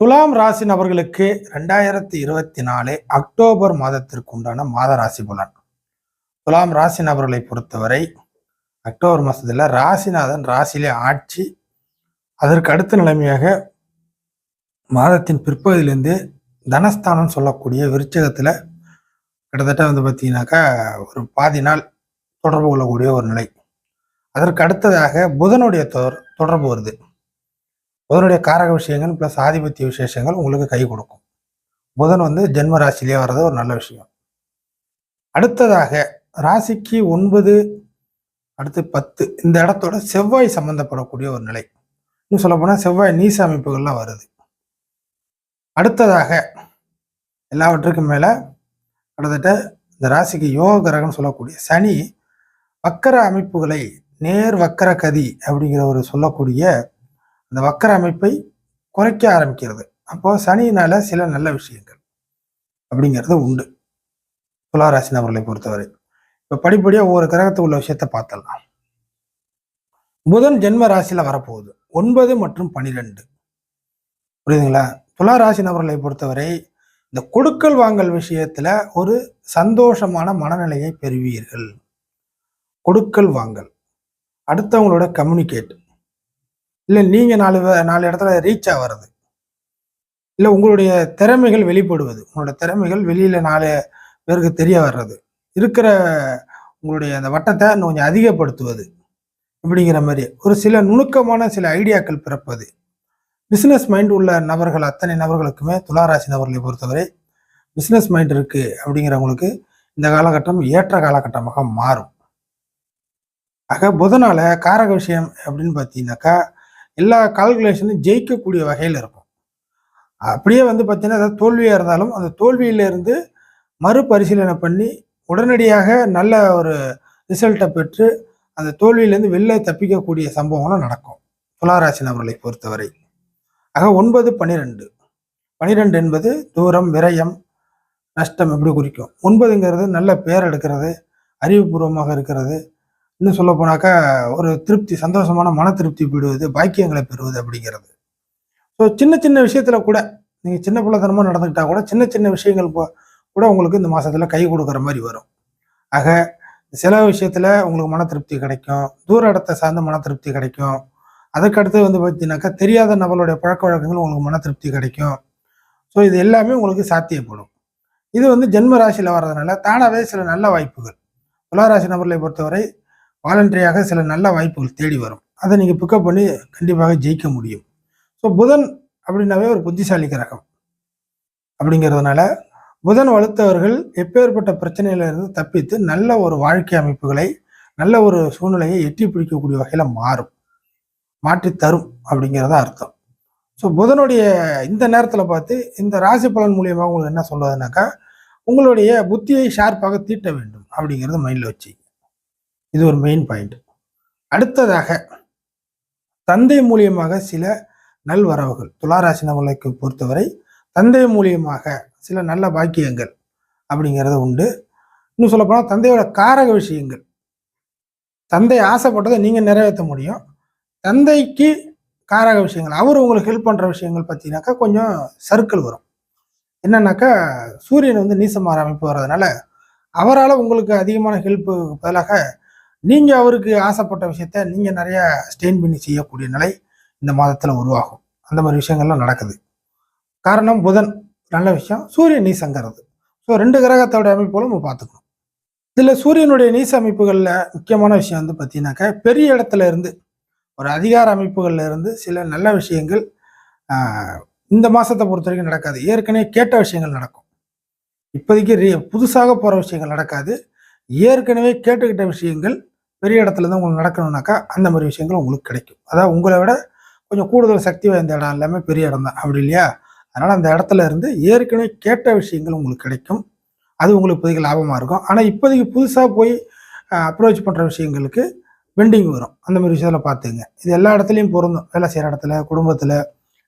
துலாம் ராசி நபர்களுக்கு ரெண்டாயிரத்தி இருபத்தி நாலு அக்டோபர் மாதத்திற்கு உண்டான மாத ராசி பலன். துலாம் ராசி நபர்களை பொறுத்தவரை அக்டோபர் மாதத்தில் ராசிநாதன் ராசியிலே ஆட்சி அதற்கு அடுத்த நிலைமையாக மாதத்தின் பிற்பகுதியிலேருந்து தனஸ்தானம் சொல்லக்கூடிய விருச்சகத்தில் கிட்டத்தட்ட வந்து பார்த்தீங்கன்னாக்கா ஒரு பாதி நாள் தொடர்பு கொள்ளக்கூடிய ஒரு நிலை. அதற்கு அடுத்ததாக புதனுடைய தொடர் தொடர்பு வருது. புதனுடைய காரக விஷயங்கள் ப்ளஸ் ஆதிபத்திய விசேஷங்கள் உங்களுக்கு கை கொடுக்கும். புதன் வந்து ஜென்ம ராசிலேயே வர்றது ஒரு நல்ல விஷயம். அடுத்ததாக ராசிக்கு ஒன்பது அடுத்து பத்து இந்த இடத்தோட செவ்வாய் சம்பந்தப்படக்கூடிய ஒரு நிலை. இன்னும் சொல்லப்போனால் செவ்வாய் நீச அமைப்புகள்லாம் வருது. அடுத்ததாக எல்லாவற்றுக்கும் மேலே கிட்டத்தட்ட இந்த ராசிக்கு யோக கிரகம்னு சொல்லக்கூடிய சனி வக்கர அமைப்புகளை நேர் வக்கர கதி அப்படிங்கிற ஒரு சொல்லக்கூடிய அந்த வக்கர அமைப்பை குறைக்க ஆரம்பிக்கிறது. அப்போ சனியினால சில நல்ல விஷயங்கள் அப்படிங்கிறது உண்டு. துளாராசி நபர்களை பொறுத்தவரை. இப்போ படிப்படியாக ஒவ்வொரு கிரகத்துக்கு உள்ள விஷயத்த பார்த்தலாம் புதன் ஜென்ம ராசியில் வரப்போகுது. ஒன்பது மற்றும் பனிரெண்டு. புரியுதுங்களா? துலா ராசி நபர்களை பொறுத்தவரை இந்த கொடுக்கல் வாங்கல் விஷயத்துல ஒரு சந்தோஷமான மனநிலையை பெறுவீர்கள். கொடுக்கல் வாங்கல். அடுத்தவங்களோட கம்யூனிகேட் இல்லை நீங்கள் நாலு நாலு இடத்துல ரீச் ஆகிறது இல்லை உங்களுடைய திறமைகள் வெளிப்படுவது. உங்களோட திறமைகள் வெளியில் நாலு பேருக்கு தெரிய வர்றது. இருக்கிற உங்களுடைய அந்த வட்டத்தை இன்னும் கொஞ்சம் அதிகப்படுத்துவது. இப்படிங்கிற மாதிரி. ஒரு சில நுணுக்கமான சில ஐடியாக்கள் பிறப்பது. பிஸ்னஸ் மைண்ட் உள்ள நபர்கள் அத்தனை நபர்களுக்குமே துளாராசி நபர்களை பொறுத்தவரை பிஸ்னஸ் மைண்ட் இருக்குது அப்படிங்கிறவங்களுக்கு இந்த காலகட்டம் ஏற்ற காலகட்டமாக மாறும். ஆக புதனால காரக விஷயம் அப்படின்னு பார்த்தீங்கன்னாக்கா எல்லா கால்குலேஷனும் ஜெயிக்கக்கூடிய வகையில் இருக்கும். அப்படியே வந்து பார்த்திங்கன்னா அதாவது தோல்வியாக இருந்தாலும் அந்த தோல்வியிலிருந்து மறுபரிசீலனை பண்ணி உடனடியாக நல்ல ஒரு ரிசல்ட்டை பெற்று அந்த தோல்வியிலேருந்து வெளில தப்பிக்கக்கூடிய சம்பவங்களும் நடக்கும். துளாராசி நபர்களை பொறுத்தவரை. ஆக ஒன்பது பன்னிரெண்டு பனிரெண்டு என்பது தூரம் விரயம் நஷ்டம் எப்படி குறிக்கும்? ஒன்பதுங்கிறது நல்ல பேர் எடுக்கிறது அறிவுபூர்வமாக இருக்கிறது இன்னும் சொல்ல போனாக்கா ஒரு திருப்தி சந்தோஷமான மன திருப்தி பெறுவது பாக்கியங்களை பெறுவது அப்படிங்கிறது. ஸோ சின்ன சின்ன விஷயத்தில் கூட நீங்கள் சின்ன பிள்ளைத்தனமாக நடந்துக்கிட்டால் கூட சின்ன சின்ன விஷயங்கள் போ- கூட உங்களுக்கு இந்த மாதத்தில் கை கொடுக்குற மாதிரி வரும். ஆக சில விஷயத்தில் உங்களுக்கு மன திருப்தி கிடைக்கும். தூர இடத்தை சார்ந்த மன திருப்தி கிடைக்கும். அதுக்கடுத்து வந்து பார்த்தீங்கன்னாக்கா தெரியாத நபருடைய பழக்க வழக்கங்கள் உங்களுக்கு மன திருப்தி கிடைக்கும். ஸோ இது எல்லாமே உங்களுக்கு சாத்தியப்படும். இது வந்து ஜென்ம ராசியில் வர்றதுனால தானாகவே சில நல்ல வாய்ப்புகள். துளாராசி நபர்களை பொறுத்தவரை வாலண்டரியாக சில நல்ல வாய்ப்புகள் தேடி வரும். அதை நீங்கள் பிக்கப் பண்ணி கண்டிப்பாக ஜெயிக்க முடியும். ஸோ புதன் அப்படின்னாவே ஒரு புத்திசாலி கிரகம். அப்படிங்கிறதுனால புதன் வலுத்தவர்கள் எப்பேற்பட்ட பிரச்சனையிலிருந்து தப்பித்து நல்ல ஒரு வாழ்க்கை அமைப்புகளை நல்ல ஒரு சூழ்நிலையை எட்டி பிடிக்கக்கூடிய வகையில் மாறும். மாற்றி தரும் அப்படிங்கிறத அர்த்தம். ஸோ புதனுடைய இந்த நேரத்தில் பார்த்து இந்த ராசி பலன் மூலியமாக உங்களுக்கு என்ன சொல்வதுனாக்கா உங்களுடைய புத்தியை ஷார்ப்பாக தீட்ட வேண்டும் அப்படிங்கிறது மைண்டில் வச்சு இது ஒரு மெயின் பாயிண்ட் அடுத்ததாக தந்தை மூலியமாக சில நல்வரவுகள் துளாராசி நம்மளுக்கு பொறுத்தவரை தந்தை மூலியமாக சில நல்ல பாக்கியங்கள் அப்படிங்கிறது உண்டு. இன்னும் சொல்லப்போனால் தந்தையோட காரக விஷயங்கள். தந்தை ஆசைப்பட்டதை நீங்கள் நிறைவேற்ற முடியும். தந்தைக்கு காரக விஷயங்கள் அவர் உங்களுக்கு ஹெல்ப் பண்ணுற விஷயங்கள் பார்த்தீங்கன்னாக்கா கொஞ்சம் சர்க்கிள் வரும். என்னன்னாக்கா சூரியன் வந்து நீசமாற அமைப்பு வர்றதுனால அவரால் உங்களுக்கு அதிகமான ஹெல்ப்பு பதிலாக நீங்கள் அவருக்கு ஆசைப்பட்ட விஷயத்த நீங்கள் நிறைய ஸ்டெயின் பண்ணி செய்யக்கூடிய நிலை இந்த மாதத்தில் உருவாகும். அந்த மாதிரி விஷயங்கள்லாம் நடக்குது. காரணம் புதன். நல்ல விஷயம். சூரியன் நீசங்கிறது. ஸோ ரெண்டு கிரகத்தோட அமைப்புகளும் நம்ம பார்த்துக்கணும். இதில் சூரியனுடைய நீச அமைப்புகளில் முக்கியமான விஷயம் வந்து பார்த்தீங்கன்னாக்கா பெரிய இடத்துல இருந்து ஒரு அதிகார அமைப்புகளில் இருந்து சில நல்ல விஷயங்கள் இந்த மாதத்தை பொறுத்த வரைக்கும் நடக்காது. ஏற்கனவே கேட்ட விஷயங்கள் நடக்கும். இப்போதைக்கு புதுசாக போகிற விஷயங்கள் நடக்காது. ஏற்கனவே கேட்டுக்கிட்ட விஷயங்கள் பெரிய இடத்துல இருந்து உங்களுக்கு நடக்கணும்னாக்கா அந்த மாதிரி விஷயங்கள் உங்களுக்கு கிடைக்கும். அதாவது உங்களை விட கொஞ்சம் கூடுதல் சக்தி வாய்ந்த இடம் எல்லாமே பெரிய இடம் தான். அப்படி இல்லையா? அதனால் அந்த இடத்துல இருந்து ஏற்கனவே கேட்ட விஷயங்கள் உங்களுக்கு கிடைக்கும். அது உங்களுக்கு இப்போதைக்கு லாபமாக இருக்கும். ஆனால் இப்போதைக்கு புதுசாக போய் அப்ரோச் பண்ணுற விஷயங்களுக்கு பெண்டிங் வரும். அந்த மாதிரி விஷயத்தில் பார்த்துங்க. இது எல்லா இடத்துலையும் பொருந்தும். வேலை செய்கிற இடத்துல குடும்பத்தில்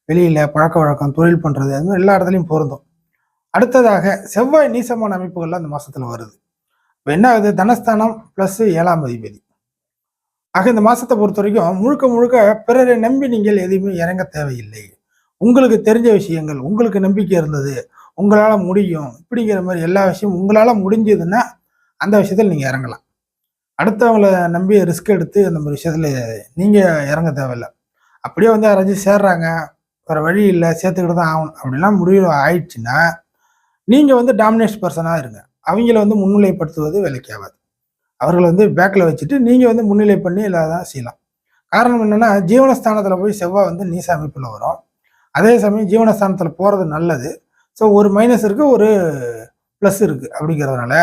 வெளியில் பழக்க வழக்கம் தொழில் பண்ணுறது அது மாதிரி எல்லா இடத்துலையும் பொருந்தும். அடுத்ததாக செவ்வாய் நீசமான அமைப்புகள்லாம் அந்த மாதத்தில் வருது. இப்போ என்ன ஆகுது? தனஸ்தானம் ப்ளஸ் ஏழாம் அதிபதி. ஆக இந்த மாதத்தை பொறுத்த வரைக்கும் முழுக்க முழுக்க பிறரை நம்பி நீங்கள் எதையுமே இறங்க தேவையில்லை. உங்களுக்கு தெரிஞ்ச விஷயங்கள் உங்களுக்கு நம்பிக்கை இருந்தது உங்களால் முடியும் இப்படிங்கிற மாதிரி எல்லா விஷயமும் உங்களால் முடிஞ்சதுன்னா அந்த விஷயத்தில் நீங்கள் இறங்கலாம். அடுத்தவங்கள நம்பி ரிஸ்க் எடுத்து அந்த மாதிரி விஷயத்தில் நீங்கள் இறங்க தேவையில்லை. அப்படியே வந்து யாராச்சும் சேர்றாங்க வேறு வழி இல்லை சேர்த்துக்கிட்டு தான் ஆகணும். அப்படிலாம் முடிவு ஆயிடுச்சுன்னா நீங்கள் வந்து டாமினேஷன் பர்சனாக இருங்க. அவங்கள வந்து முன்னிலைப்படுத்துவது வேலைக்கு ஆகாது அவர்களை வந்து பேக்கில் வச்சுட்டு நீங்கள் வந்து முன்னிலை பண்ணி இல்லாதான் செய்யலாம். காரணம் என்னென்னா ஜீவனஸ்தானத்தில் போய் செவ்வாய் வந்து நீச அமைப்பில் வரும். அதே சமயம் ஜீவனஸ்தானத்தில் போகிறது நல்லது. ஸோ ஒரு மைனஸ் இருக்குது ஒரு ப்ளஸ் இருக்குது அப்படிங்கிறதுனால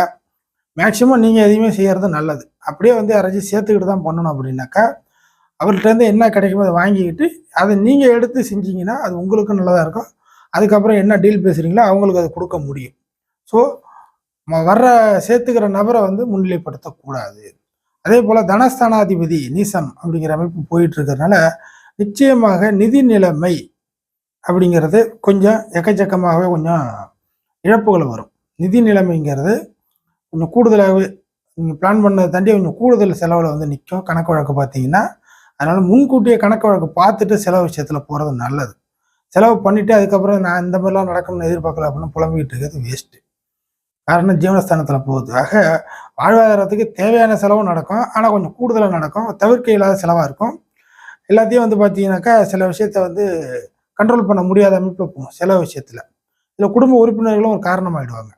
மேக்சிமம் நீங்கள் எதையுமே செய்கிறது நல்லது. அப்படியே வந்து யாராச்சும் சேர்த்துக்கிட்டு தான் பண்ணணும் அப்படின்னாக்கா அவர்கிட்டருந்து என்ன கிடைக்குமோ அதை வாங்கிக்கிட்டு அதை நீங்கள் எடுத்து செஞ்சீங்கன்னா அது உங்களுக்கும் நல்லதாக இருக்கும். அதுக்கப்புறம் என்ன டீல் பேசுகிறீங்களோ அவங்களுக்கு அதை கொடுக்க முடியும். ஸோ வர்ற சேர்த்துக்கிற நபரை வந்து முன்னிலைப்படுத்தக்கூடாது. அதே போல் தனஸ்தானாதிபதி நீசம் அப்படிங்கிற அமைப்பு போயிட்டு இருக்கிறதுனால நிச்சயமாக நிதி நிலைமை அப்படிங்கிறது கொஞ்சம் எக்கச்சக்கமாகவே கொஞ்சம் இழப்புகள் வரும். நிதி நிலைமைங்கிறது கொஞ்சம் கூடுதலாகவே நீங்கள் பிளான் பண்ணதை தாண்டி கொஞ்சம் கூடுதல் செலவில் வந்து நிற்கும் கணக்கு வழக்கு பார்த்தீங்கன்னா அதனால் முன்கூட்டியே கணக்கு வழக்கு பார்த்துட்டு செலவு விஷயத்தில் போகிறது நல்லது. செலவு பண்ணிவிட்டு அதுக்கப்புறம் நான் இந்த மாதிரிலாம் நடக்கணும்னு எதிர்பார்க்கல அப்படின்னு புலம்பிக்கிட்டு இருக்கிறது வேஸ்ட்டு காரணம் ஜீவனஸ்தானத்தில் போகுது ஆக வாழ்வாதாரத்துக்கு தேவையான செலவும் நடக்கும். ஆனால் கொஞ்சம் கூடுதலாக நடக்கும். தவிர்க்க இல்லாத செலவாக இருக்கும். எல்லாத்தையும் வந்து பார்த்தீங்கன்னாக்கா சில விஷயத்த வந்து கண்ட்ரோல் பண்ண முடியாத அமைப்பில் போகும் சில விஷயத்தில். இதில் குடும்ப உறுப்பினர்களும் ஒரு காரணமாகிடுவாங்க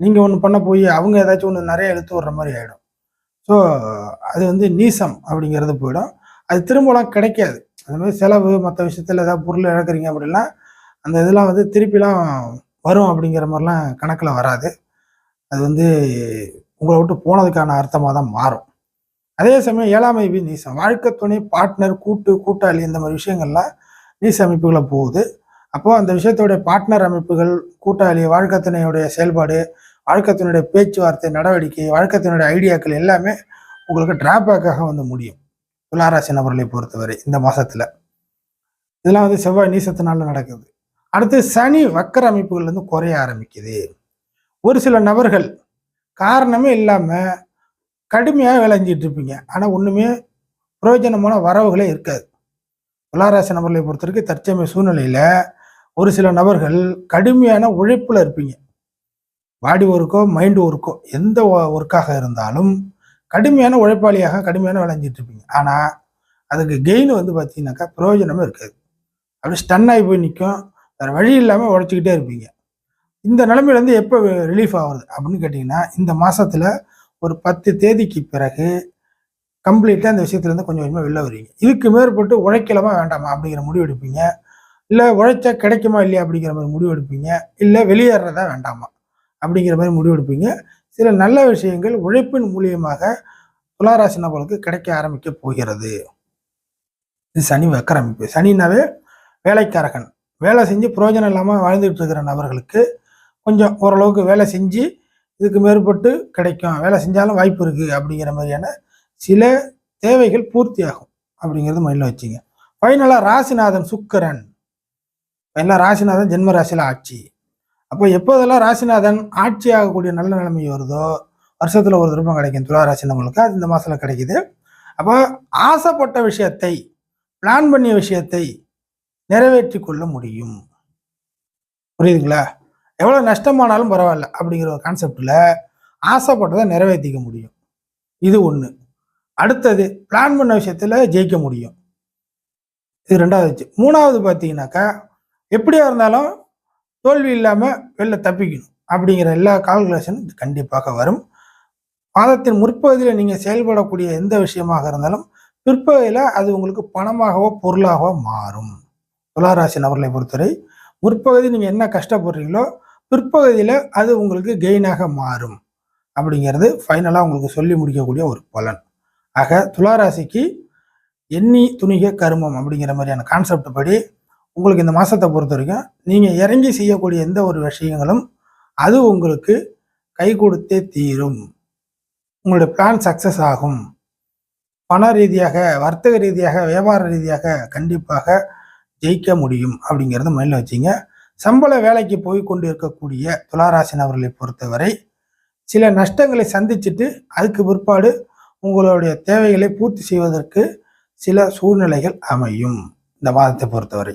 நீங்கள் ஒன்று பண்ண போய் அவங்க ஏதாச்சும் ஒன்று நிறைய எடுத்து விடுற மாதிரி ஆகிடும் ஸோ அது வந்து நீசம் அப்படிங்கிறது போயிடும். அது திரும்பலாம் கிடைக்காது. அது மாதிரி செலவு மற்ற விஷயத்தில் ஏதாவது பொருள் இழக்கிறீங்க அப்படின்னா அந்த இதெல்லாம் வந்து திருப்பிலாம் வரும் அப்படிங்கிற மாதிரிலாம் கணக்கில் வராது. அது வந்து உங்களை விட்டு போனதுக்கான அர்த்தமாக தான் மாறும். அதே சமயம் ஏழாமை வி நீசம். வாழ்க்கை துணை பார்ட்னர் கூட்டு கூட்டாளி இந்த மாதிரி விஷயங்கள்லாம் நீச அமைப்புகளை போகுது. அப்போது அந்த விஷயத்தோடைய பார்ட்னர் அமைப்புகள் கூட்டாளி வாழ்க்கை செயல்பாடு வாழ்க்கத்தினுடைய பேச்சுவார்த்தை நடவடிக்கை வழக்கத்தினுடைய ஐடியாக்கள் எல்லாமே உங்களுக்கு டிராபேக்காக வந்து முடியும். துளாராசி நபர்களை பொறுத்தவரை இந்த மாதத்தில் இதெல்லாம் வந்து செவ்வாய் நீசத்தினால நடக்குது. அடுத்து சனி வக்கர அமைப்புகள் வந்து குறைய ஆரம்பிக்குது. ஒரு சில நபர்கள் காரணமே இல்லாமல் கடுமையாக விளைஞ்சிட்டு இருப்பீங்க. ஆனால் ஒன்றுமே பிரயோஜனமான வரவுகளே இருக்காது. துளாராசி நபர்களை பொறுத்தவரைக்கும் தற்சமய சூழ்நிலையில் ஒரு சில நபர்கள் கடுமையான உழைப்பில் இருப்பீங்க. பாடி ஒர்க்கோ மைண்டு ஒர்க்கோ எந்த ஒர்க்காக இருந்தாலும் கடுமையான உழைப்பாளியாக கடுமையான விளைஞ்சிட்டு இருப்பீங்க. ஆனால் அதுக்கு கெயின் வந்து பார்த்தீங்கன்னாக்கா பிரயோஜனமே இருக்காது. அப்படி ஸ்டன் ஆகி போய் நிற்கும் வேறு வழி இல்லாமல் உழைச்சிக்கிட்டே இருப்பீங்க. இந்த நிலைமையிலேருந்து எப்போ ரிலீஃப் ஆகுது அப்படின்னு கேட்டிங்கன்னா இந்த மாதத்தில் ஒரு பத்து தேதிக்கு பிறகு கம்ப்ளீட்டாக இந்த விஷயத்துலேருந்து கொஞ்சம் கொஞ்சமாக வெளில வருவீங்க. இதுக்கு மேற்பட்டு உழைக்கலாமா வேண்டாமா அப்படிங்கிற முடிவு எடுப்பீங்க. இல்லை உழைச்சா கிடைக்குமா இல்லையா அப்படிங்கிற மாதிரி முடிவு எடுப்பீங்க. இல்லை வெளியேறதா வேண்டாமா அப்படிங்கிற மாதிரி முடிவு எடுப்பீங்க. சில நல்ல விஷயங்கள் உழைப்பின் மூலியமாக துளாராசி நபர்களுக்கு கிடைக்க ஆரம்பிக்க போகிறது. இது சனி வக்கர சனினாவே வேலைக்காரகன். வேலை செஞ்சு பிரயோஜனம் இல்லாமல் வாழ்ந்துகிட்டு இருக்கிற நபர்களுக்கு கொஞ்சம் ஓரளவுக்கு வேலை செஞ்சு இதுக்கு மேற்பட்டு கிடைக்கும். வேலை செஞ்சாலும் வாய்ப்பு இருக்குது அப்படிங்கிற மாதிரியான சில தேவைகள் பூர்த்தி ஆகும் அப்படிங்கிறது மைண்டில் வச்சுங்க. ஃபைனலாக ராசிநாதன் சுக்கரன். எல்லாம் ராசிநாதன் ஜென்ம ராசியில் ஆட்சி. அப்போ எப்போதெல்லாம் ராசிநாதன் ஆட்சி ஆகக்கூடிய நல்ல நிலைமை வருதோ வருஷத்தில் ஒரு திருப்பம் கிடைக்கும் துலா ராசி நம்மளுக்கு அது இந்த மாதத்தில் கிடைக்குது. அப்போ ஆசைப்பட்ட விஷயத்தை பிளான் பண்ணிய விஷயத்தை நிறைவேற்றி கொள்ள முடியும். புரியுதுங்களா? எவ்வளோ நஷ்டமானாலும் பரவாயில்ல அப்படிங்கிற ஒரு கான்செப்டில் ஆசைப்பட்டதை நிறைவேற்றிக்க முடியும். இது ஒன்று அடுத்தது பிளான் பண்ண விஷயத்தில் ஜெயிக்க முடியும். இது ரெண்டாவது மூணாவது பார்த்தீங்கன்னாக்கா எப்படியா இருந்தாலும் தோல்வி இல்லாமல் வெளில தப்பிக்கணும் அப்படிங்கிற எல்லா கால்குலேஷனும் கண்டிப்பாக வரும். மாதத்தின் முற்பகுதியில் நீங்கள் செயல்படக்கூடிய எந்த விஷயமாக இருந்தாலும் பிற்பகுதியில் அது உங்களுக்கு பணமாகவோ பொருளாகவோ மாறும். துளாராசி நபர்களை பொறுத்தவரை முற்பகுதி நீங்கள் என்ன கஷ்டப்படுறீங்களோ பிற்பகுதியில் அது உங்களுக்கு கெயினாக மாறும். அப்படிங்கிறது ஃபைனலாக உங்களுக்கு சொல்லி முடிக்கக்கூடிய ஒரு பலன். ஆக துளாராசிக்கு எண்ணி துணிக கருமம் அப்படிங்கிற மாதிரியான கான்செப்ட் படி உங்களுக்கு இந்த மாதத்தை பொறுத்த வரைக்கும் நீங்கள் இறங்கி செய்யக்கூடிய எந்த ஒரு விஷயங்களும் அது உங்களுக்கு கை கொடுத்தே தீரும். உங்களுடைய பிளான் சக்ஸஸ் ஆகும். பண ரீதியாக வர்த்தக ரீதியாக வியாபார ரீதியாக கண்டிப்பாக ஜெயிக்க முடியும் அப்படிங்கிறத மைண்டில் வச்சிங்க. சம்பள வேலைக்கு போய் கொண்டு இருக்கக்கூடிய துளாராசி நபர்களை பொறுத்தவரை சில நஷ்டங்களை சந்திச்சுட்டு அதுக்கு பிற்பாடு உங்களுடைய தேவைகளை பூர்த்தி செய்வதற்கு சில சூழ்நிலைகள் அமையும். இந்த மாதத்தை பொறுத்தவரை.